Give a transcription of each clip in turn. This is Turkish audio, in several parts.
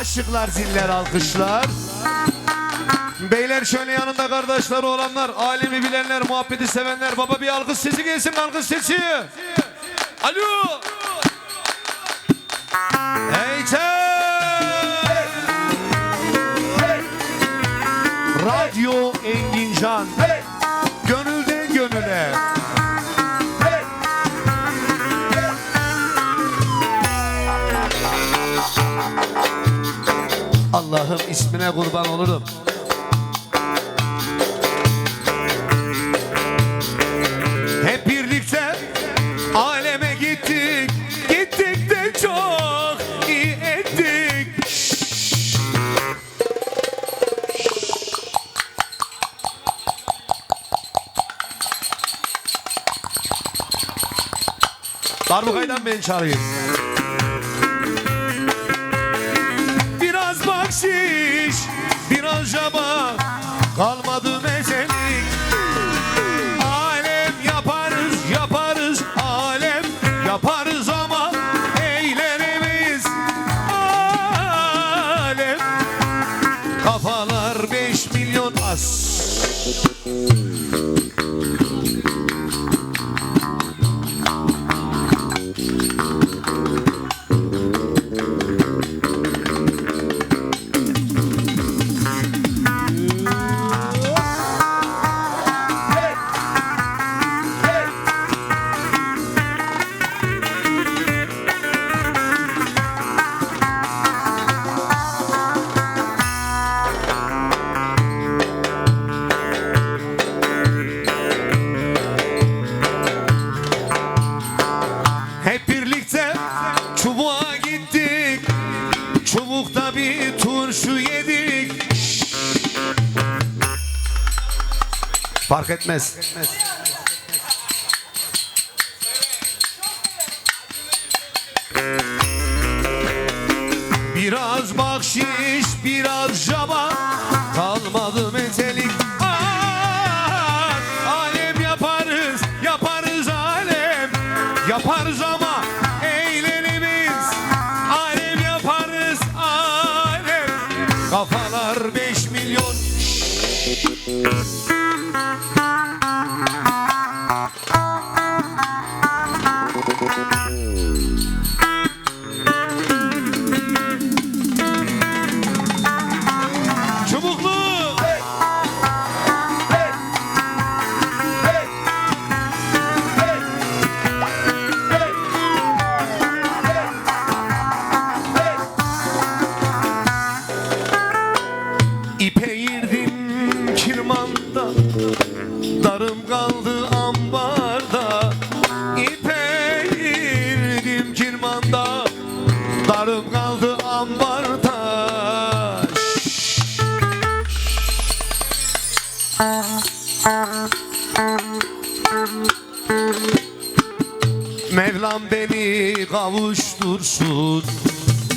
Aşıklar, ziller, alkışlar. Beyler şöyle yanında kardeşleri olanlar, alemi bilenler, muhabbeti sevenler. Baba bir alkış sesi gelsin, alkış sesi. Alo. Heyte. Radyo Engincan. Gönülden Allah'ım ismine kurban olurum. Hep birlikte aleme gittik. Gittik de çok iyi ettik. Darbukaydan ben çağırayım. Biraz bahşiş, biraz jaba Kalmadı mezelik. Alem yaparız, yaparız Alem yaparız ama Eğleniriz Alem. Kafalar beş milyon az Hep Fark etmez. Biraz bahşiş, biraz Mevlam beni kavuştursun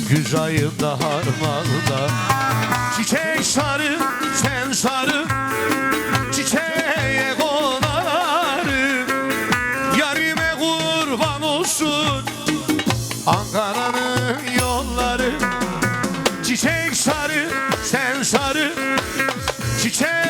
Güz ayında harmanda Çiçek sarı sen sarı Çiçeğe konarım Yarime kurban olsun Ankara'nın yolları. Çiçek sarı sen sarı Çiçek